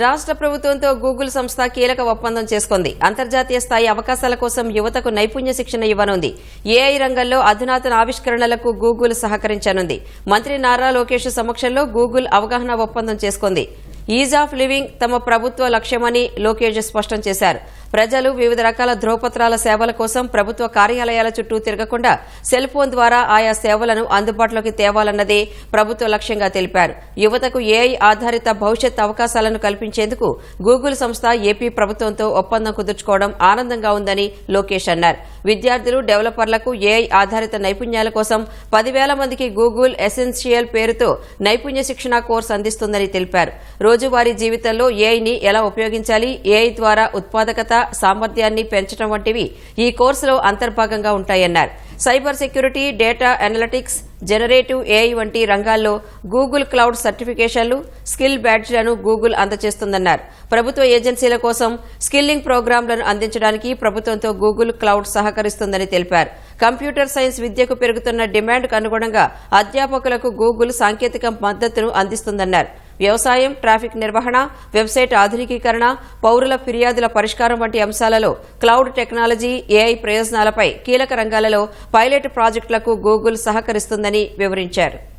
రాష్ట్ర ప్రభుత్వంతో గూగుల్ సంస్థ కీలక ఒప్పందం చేసుకుంది. అంతర్జాతీయ స్థాయి అవకాశాల కోసం యువతకు నైపుణ్య శిక్షణ ఇవ్వనుంది. ఏఐ రంగంలో అధునాతన ఆవిష్కరణలకు గూగుల్ సహకరించనుంది. మంత్రి నారా లోకేష్ సమక్షంలో గూగుల్ అవగాహన ఒప్పందం చేసుకుంది. ఈజ్ ఆఫ్ లివింగ్ తమ ప్రభుత్వ లక్ష్యమని లోకేష్ స్పష్టం చేశారు. ప్రజలు వివిధ రకాల ధ్రువపత్రాల సేవల కోసం ప్రభుత్వ కార్యాలయాల చుట్టూ తిరగకుండా సెల్ ఫోన్ ద్వారా ఆయా సేవలను అందుబాటులోకి తేవాలన్నదే ప్రభుత్వ లక్ష్యంగా తెలిపారు. యువతకు ఏఐ ఆధారిత భవిష్యత్ అవకాశాలను కల్పించేందుకు గూగుల్ సంస్థ ఏపీ ప్రభుత్వంతో ఒప్పందం కుదుర్చుకోవడం ఆనందంగా ఉందని లోకేష్ అన్నారు. విద్యార్థులు డెవలపర్లకు ఏఐ ఆధారిత నైపుణ్యాల కోసం పదివేల మందికి గూగుల్ ఎసెన్షియల్ పేరుతో నైపుణ్య శిక్షణ కోర్సు అందిస్తుందని తెలిపారు. రోజువారీ జీవితంలో ఏఐని ఎలా ఉపయోగించాలి? ఏఐ ద్వారా ఉత్పాదకత సామర్థ్యాన్ని పెంచడం వంటివి ఈ కోర్సులో అంతర్భాగంగా ఉంటాయన్నారు. Cyber security data analytics generative AI వంటి రంగాల్లో గూగుల్ క్లౌడ్ సర్టిఫికేషన్లు స్కిల్ బ్యాడ్జ్లను గూగుల్ అందజేస్తుందన్నారు. ప్రభుత్వ ఏజెన్సీల కోసం స్కిల్లింగ్ ప్రోగ్రాంలను అందించడానికి ప్రభుత్వంతో గూగుల్ క్లౌడ్ సహకరిస్తుందని తెలిపారు. కంప్యూటర్ సైన్స్ విద్యకు పెరుగుతున్న డిమాండ్కు అనుగుణంగా అధ్యాపకులకు గూగుల్ సాంకేతిక మద్దతును అందిస్తుందన్నారు. వ్యవసాయం ట్రాఫిక్ నిర్వహణ వెబ్సైట్ ఆధునికీకరణ పౌరుల ఫిర్యాదుల పరిష్కారం వంటి అంశాలలో క్లౌడ్ టెక్నాలజీ ఏఐ ప్రయోజనాలపై కీలక రంగాలలో పైలట్ ప్రాజెక్టులకు గూగుల్ సహకరిస్తుందని వివరించారు.